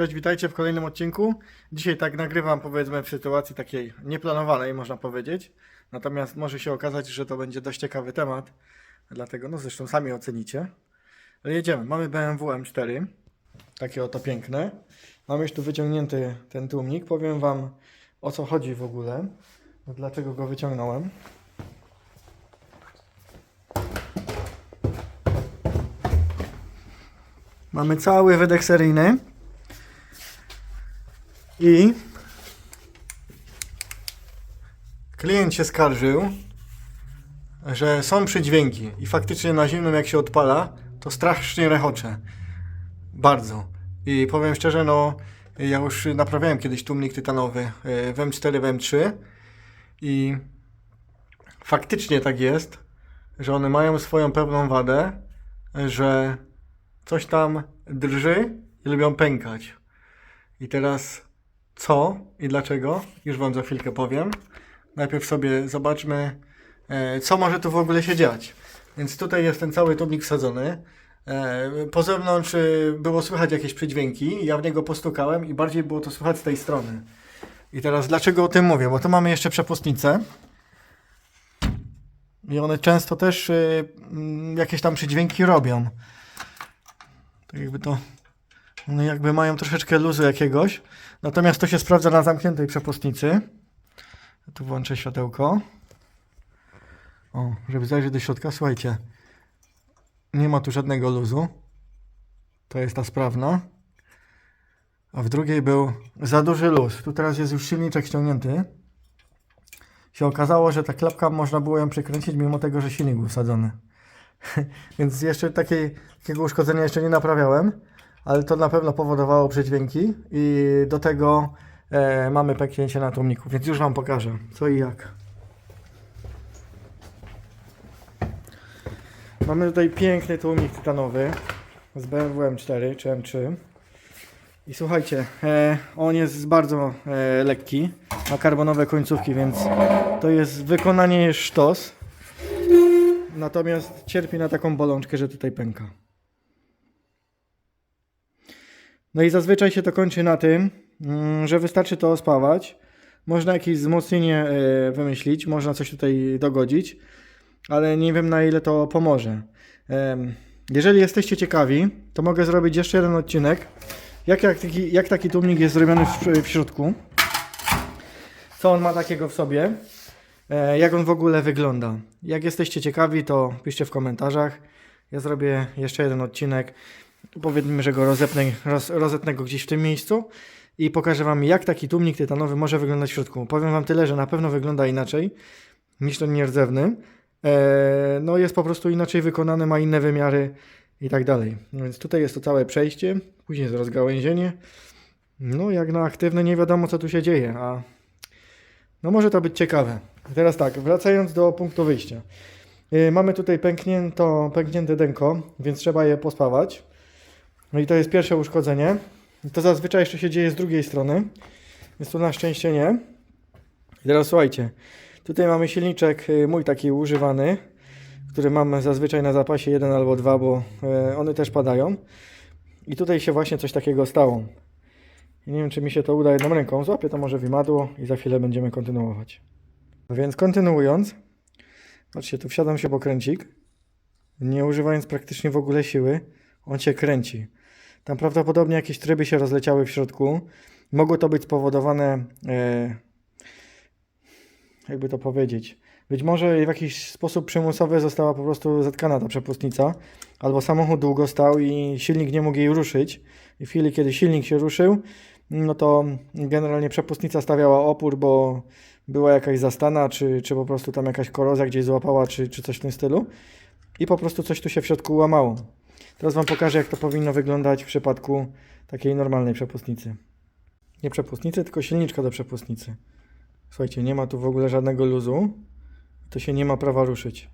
Cześć, witajcie w kolejnym odcinku. Dzisiaj tak nagrywam, powiedzmy, w sytuacji takiej nieplanowanej, można powiedzieć. Natomiast może się okazać, że to będzie dość ciekawy temat. Dlatego, no zresztą sami ocenicie. Ale jedziemy. Mamy BMW M4. Takie oto piękne. Mam już tu wyciągnięty ten tłumnik. Powiem Wam o co chodzi w ogóle. Dlaczego go wyciągnąłem. Mamy cały wydech seryjny. I klient się skarżył, że są przydźwięki i faktycznie na zimnym jak się odpala, to strasznie rechocze. Bardzo. I powiem szczerze, no ja już naprawiałem kiedyś tłumnik tytanowy e, w M4, w M3 i faktycznie tak jest, że one mają swoją pewną wadę, że coś tam drży i lubią pękać. I teraz co i dlaczego, już Wam za chwilkę powiem. Najpierw sobie zobaczmy, e, co może tu w ogóle się dziać. Więc tutaj jest ten cały tubnik wsadzony. E, Po zewnątrz e, było słychać jakieś przydźwięki. Ja w niego postukałem i bardziej było to słychać z tej strony. I teraz dlaczego o tym mówię? Bo tu mamy jeszcze przepustnice. I one często też jakieś tam przydźwięki robią. Tak jakby to jakby mają troszeczkę luzu jakiegoś. Natomiast to się sprawdza na zamkniętej przepustnicy. Tu włączę światełko. O, żeby zajrzeć do środka. Słuchajcie. Nie ma tu żadnego luzu. To jest ta sprawna. A w drugiej był za duży luz. Tu teraz jest już silniczek ściągnięty. Się okazało, że ta klapka można było ją przykręcić, mimo tego, że silnik był wsadzony. Więc jeszcze takiej, takiego uszkodzenia jeszcze nie naprawiałem ale to na pewno powodowało przydźwięki i do tego e, mamy pęknięcie na tłumniku, więc już Wam pokażę co i jak. Mamy tutaj piękny tłumnik tytanowy z BMW M4 czy M3 i słuchajcie, e, on jest bardzo e, lekki, ma karbonowe końcówki, więc to jest wykonanie sztos, natomiast cierpi na taką bolączkę, że tutaj pęka. No i zazwyczaj się to kończy na tym, mm, że wystarczy to ospawać. Można jakieś wzmocnienie e, wymyślić, można coś tutaj dogodzić, ale nie wiem na ile to pomoże. Jeżeli jesteście ciekawi, to mogę zrobić jeszcze jeden odcinek, jak, jak, taki, jak taki tłumnik jest zrobiony w, w środku, co on ma takiego w sobie, e, jak on w ogóle wygląda. Jak jesteście ciekawi, to piszcie w komentarzach. Ja zrobię jeszcze jeden odcinek. Powiedzmy, że go rozetnę, roz, go gdzieś w tym miejscu i pokażę Wam, jak taki tłumnik tytanowy może wyglądać w środku. Powiem Wam tyle, że na pewno wygląda inaczej niż ten nierdzewny. Eee, no jest po prostu inaczej wykonany, ma inne wymiary i tak dalej. No więc tutaj jest to całe przejście, później jest rozgałęzienie. No jak na aktywne nie wiadomo co tu się dzieje, a no może to być ciekawe. Teraz tak, wracając do punktu wyjścia. Yy, Mamy tutaj pęknięto, pęknięte denko, więc trzeba je pospawać. No i to jest pierwsze uszkodzenie. To zazwyczaj jeszcze się dzieje z drugiej strony, więc tu na szczęście nie. I teraz słuchajcie, tutaj mamy silniczek y, mój taki używany, który mam zazwyczaj na zapasie jeden albo dwa, bo e, one też padają. I tutaj się właśnie coś takiego stało. Nie wiem, czy mi się to uda jedną ręką. Złapię to może w imadło i za chwilę będziemy kontynuować. No więc kontynuując, patrzcie, tu wsiadam się w okręcik, nie używając praktycznie w ogóle siły, on się kręci. Tam prawdopodobnie jakieś tryby się rozleciały w środku. Mogło to być spowodowane, e, jakby to powiedzieć, być może w jakiś sposób przymusowy została po prostu zatkana ta przepustnica, albo samochód długo stał i silnik nie mógł jej ruszyć. I w chwili, kiedy silnik się ruszył, no to generalnie przepustnica stawiała opór, bo była jakaś zastana, czy, czy po prostu tam jakaś korozja gdzieś złapała, czy, czy coś w tym stylu. I po prostu coś tu się w środku łamało. Teraz Wam pokażę, jak to powinno wyglądać w przypadku takiej normalnej przepustnicy. Nie przepustnicy, tylko silniczka do przepustnicy. Słuchajcie, nie ma tu w ogóle żadnego luzu. To się nie ma prawa ruszyć.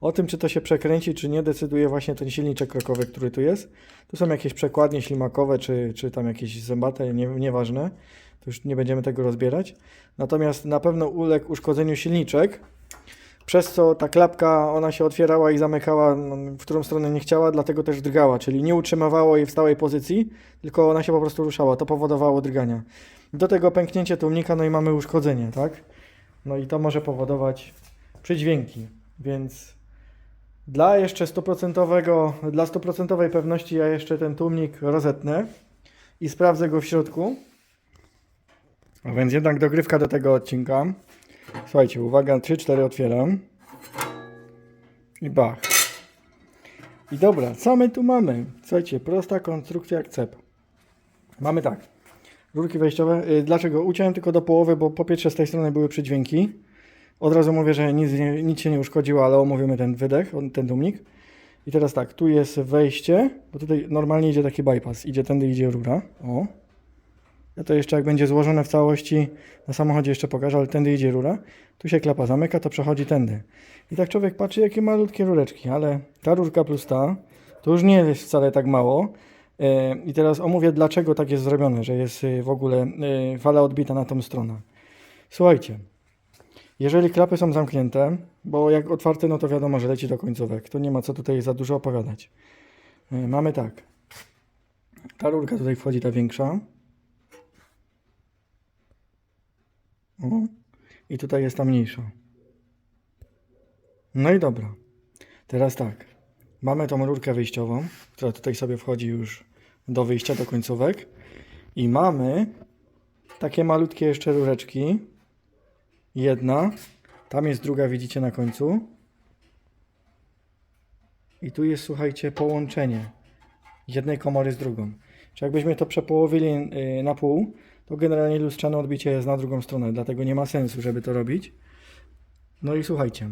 O tym, czy to się przekręci, czy nie, decyduje właśnie ten silniczek krokowy, który tu jest. Tu są jakieś przekładnie ślimakowe, czy, czy tam jakieś zębate, nie, nieważne. To już nie będziemy tego rozbierać. Natomiast na pewno uległ uszkodzeniu silniczek, przez co ta klapka, ona się otwierała i zamykała, no, w którą stronę nie chciała, dlatego też drgała, czyli nie utrzymywało jej w stałej pozycji, tylko ona się po prostu ruszała, to powodowało drgania. Do tego pęknięcie tłumnika, no i mamy uszkodzenie, tak? No i to może powodować przydźwięki, więc dla jeszcze stuprocentowego, dla stuprocentowej pewności ja jeszcze ten tłumnik rozetnę i sprawdzę go w środku. A więc jednak dogrywka do tego odcinka. Słuchajcie, uwaga, 3-4 otwieram. I bach. I dobra, co my tu mamy? Słuchajcie, prosta konstrukcja jak cep. Mamy tak. Rurki wejściowe. Y, Dlaczego? Uciąłem tylko do połowy, bo po pierwsze z tej strony były przydźwięki. Od razu mówię, że nic, nic się nie uszkodziło, ale omówimy ten wydech, ten dumnik. I teraz tak, tu jest wejście, bo tutaj normalnie idzie taki bypass. Idzie tędy, idzie rura. O. Ja to jeszcze jak będzie złożone w całości, na samochodzie jeszcze pokażę, ale tędy idzie rura. Tu się klapa zamyka, to przechodzi tędy. I tak człowiek patrzy, jakie malutkie rureczki, ale ta rurka plus ta, to już nie jest wcale tak mało. E, I teraz omówię, dlaczego tak jest zrobione, że jest y, w ogóle y, fala odbita na tą stronę. Słuchajcie, jeżeli klapy są zamknięte, bo jak otwarte, no to wiadomo, że leci do końcówek. To nie ma co tutaj za dużo opowiadać. Mamy tak. Ta rurka tutaj wchodzi, ta większa. O. I tutaj jest ta mniejsza. No i dobra. Teraz tak. Mamy tą rurkę wyjściową, która tutaj sobie wchodzi już do wyjścia, do końcówek. I mamy takie malutkie jeszcze rureczki. Jedna. Tam jest druga, widzicie na końcu. I tu jest, słuchajcie, połączenie jednej komory z drugą. Czy jakbyśmy to przepołowili yy, na pół, to generalnie lustrzane odbicie jest na drugą stronę, dlatego nie ma sensu, żeby to robić. No i słuchajcie.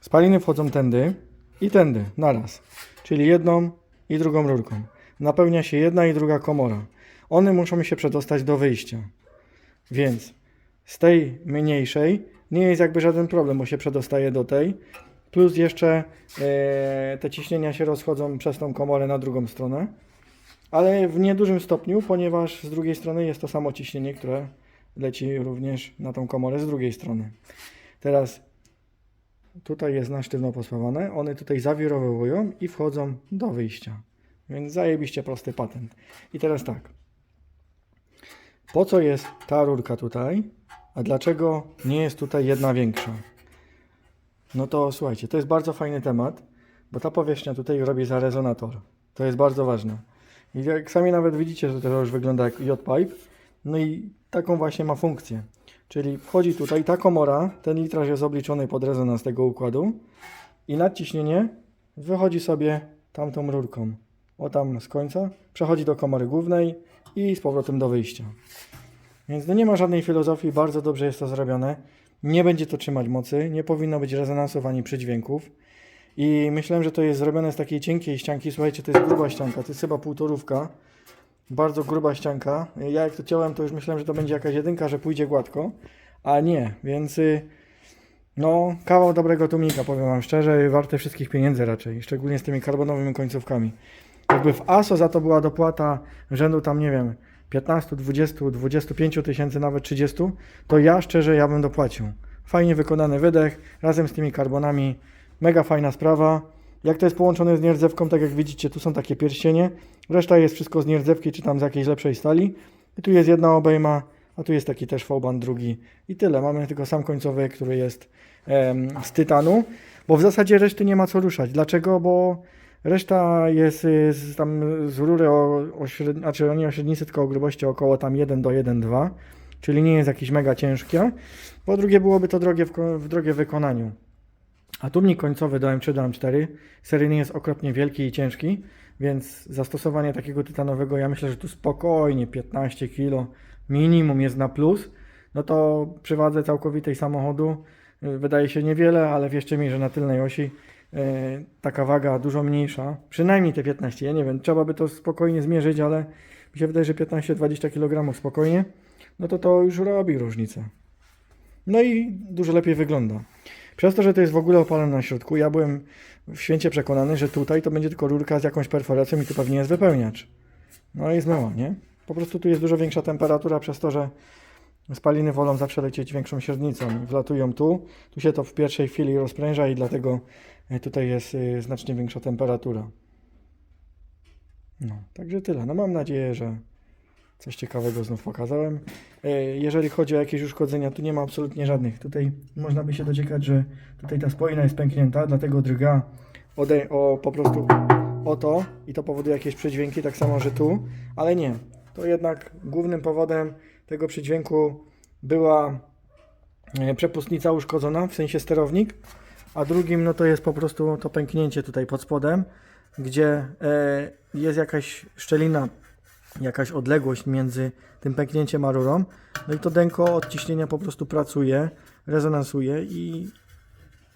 Spaliny wchodzą tędy i tędy, naraz. Czyli jedną i drugą rurką. Napełnia się jedna i druga komora. One muszą się przedostać do wyjścia. Więc z tej mniejszej nie jest jakby żaden problem, bo się przedostaje do tej. Plus jeszcze e, te ciśnienia się rozchodzą przez tą komorę na drugą stronę. Ale w niedużym stopniu, ponieważ z drugiej strony jest to samo ciśnienie, które leci również na tą komorę z drugiej strony. Teraz tutaj jest na sztywno pospawane, one tutaj zawirowują i wchodzą do wyjścia. Więc zajebiście prosty patent. I teraz tak. Po co jest ta rurka tutaj, a dlaczego nie jest tutaj jedna większa? No to słuchajcie, to jest bardzo fajny temat, bo ta powierzchnia tutaj robi za rezonator. To jest bardzo ważne. I jak sami nawet widzicie, że to już wygląda jak J-pipe, no i taką właśnie ma funkcję. Czyli wchodzi tutaj ta komora, ten litraż jest obliczony pod rezonans tego układu i nadciśnienie wychodzi sobie tamtą rurką. O tam z końca, przechodzi do komory głównej i z powrotem do wyjścia. Więc no nie ma żadnej filozofii, bardzo dobrze jest to zrobione. Nie będzie to trzymać mocy, nie powinno być rezonansów ani przydźwięków. I myślałem, że to jest zrobione z takiej cienkiej ścianki. Słuchajcie, to jest gruba ścianka, to jest chyba półtorówka. Bardzo gruba ścianka. Ja jak to ciąłem, to już myślałem, że to będzie jakaś jedynka, że pójdzie gładko. A nie, więc y, no kawał dobrego tłumika, powiem Wam szczerze, warte wszystkich pieniędzy raczej. Szczególnie z tymi karbonowymi końcówkami. Jakby w ASO za to była dopłata rzędu tam, nie wiem, 15, 20, 25 tysięcy, nawet 30, to ja szczerze, ja bym dopłacił. Fajnie wykonany wydech, razem z tymi karbonami, mega fajna sprawa. Jak to jest połączone z nierdzewką, tak jak widzicie, tu są takie pierścienie, reszta jest wszystko z nierdzewki, czy tam z jakiejś lepszej stali. I tu jest jedna obejma, a tu jest taki też V-band drugi. I tyle, mamy tylko sam końcowy, który jest em, z tytanu, bo w zasadzie reszty nie ma co ruszać. Dlaczego? Bo Reszta jest y, z, tam z rury o, o średni, znaczy nie o średnicy, tylko o grubości około tam 1 do 1,2, czyli nie jest jakieś mega ciężkie. Po drugie byłoby to drogie w, w drogie wykonaniu. A tłumnik końcowy do M3 do M4 seryjny jest okropnie wielki i ciężki, więc zastosowanie takiego tytanowego, ja myślę, że tu spokojnie 15 kg minimum jest na plus, no to przy wadze całkowitej samochodu. Y, wydaje się niewiele, ale wierzcie mi, że na tylnej osi e, taka waga dużo mniejsza, przynajmniej te 15, ja nie wiem, trzeba by to spokojnie zmierzyć, ale mi się wydaje, że 15-20 kg spokojnie, no to to już robi różnicę. No i dużo lepiej wygląda. Przez to, że to jest w ogóle opalone na środku, ja byłem święcie przekonany, że tutaj to będzie tylko rurka z jakąś perforacją i tu pewnie jest wypełniacz. No i zmyła, nie? Po prostu tu jest dużo większa temperatura przez to, że Spaliny wolą zawsze lecieć większą średnicą wlatują tu. Tu się to w pierwszej chwili rozpręża i dlatego e, tutaj jest e, znacznie większa temperatura. No, także tyle. No mam nadzieję, że coś ciekawego znów pokazałem. E, Jeżeli chodzi o jakieś uszkodzenia, tu nie ma absolutnie żadnych. Tutaj można by się dociekać, że tutaj ta spoina jest pęknięta, dlatego drga ode, o po prostu o to i to powoduje jakieś przedźwięki, tak samo, że tu, ale nie. To jednak głównym powodem tego przedźwięku była e, przepustnica uszkodzona, w sensie sterownik, a drugim no to jest po prostu to pęknięcie tutaj pod spodem, gdzie e, jest jakaś szczelina, jakaś odległość między tym pęknięciem a rurą, no i to denko od ciśnienia po prostu pracuje, rezonansuje i,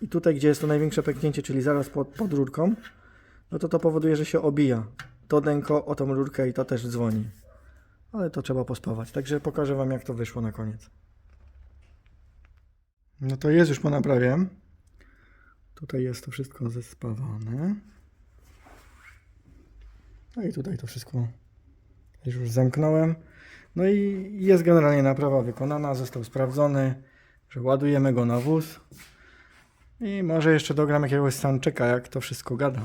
i tutaj, gdzie jest to największe pęknięcie, czyli zaraz pod, pod rurką, no to to powoduje, że się obija to denko o tą rurkę i to też dzwoni. Ale to trzeba pospawać. Także pokażę Wam, jak to wyszło na koniec. No to jest już po naprawie. Tutaj jest to wszystko zespawane. No i tutaj to wszystko już zamknąłem. No i jest generalnie naprawa wykonana, został sprawdzony, że ładujemy go na wóz. I może jeszcze dogram jakiegoś soundchecka, jak to wszystko gada.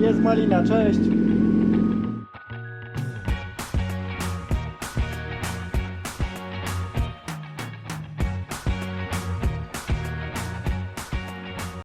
Jest Malina, cześć!